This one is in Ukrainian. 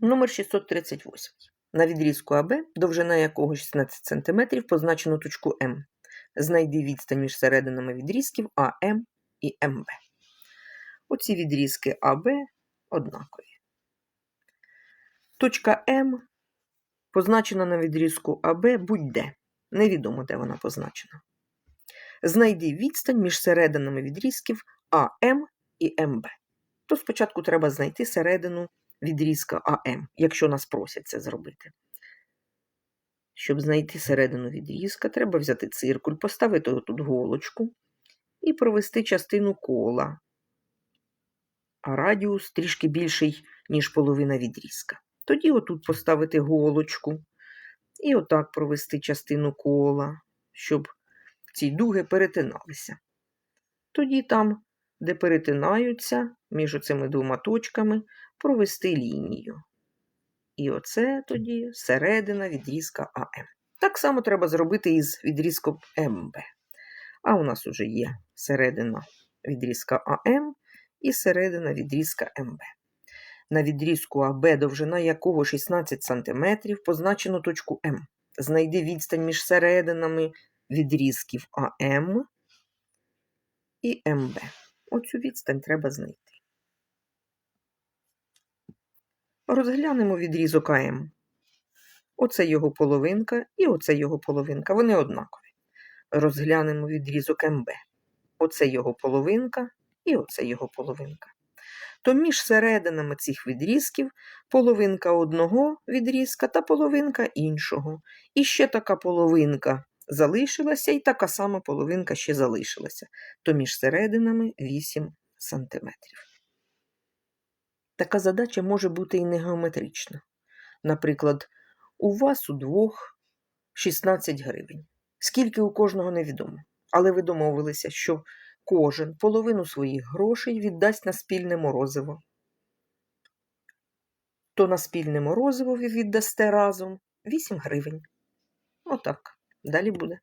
Номер 638. На відрізку АБ, довжина якого 16 см, позначено точку М. Знайди відстань між серединами відрізків АМ і МБ. Оці відрізки АБ однакові. Точка М позначена на відрізку АБ будь-де. Невідомо, де вона позначена. Знайди відстань між серединами відрізків АМ і МБ. То спочатку треба знайти середину відрізка АМ, якщо нас просять це зробити. Щоб знайти середину відрізка, треба взяти циркуль, поставити тут голочку і провести частину кола, а радіус трішки більший, ніж половина відрізка. Тоді отут поставити голочку і отак провести частину кола, щоб ці дуги перетиналися. Тоді там, де перетинаються між цими двома точками, провести лінію. І оце тоді середина відрізка АМ. Так само треба зробити і з відрізком МБ. А у нас вже є середина відрізка АМ і середина відрізка МБ. На відрізку АБ, довжина якого 16 см, позначено точку М. Знайди відстань між серединами відрізків АМ і МБ. Оцю відстань треба знайти. Розглянемо відрізок АМ. Оце його половинка і оце його половинка. Вони однакові. Розглянемо відрізок МБ. Оце його половинка і оце його половинка. То між серединами цих відрізків половинка одного відрізка та половинка іншого. І ще така половинка залишилася, і така сама половинка ще залишилася. То між серединами 8 см. Така задача може бути і не геометрична. Наприклад, у вас у двох 16 гривень. Скільки у кожного невідомо. Але ви домовилися, що кожен половину своїх грошей віддасть на спільне морозиво. То на спільне морозиво ви віддасте разом 8 гривень. Отак. Далі буде.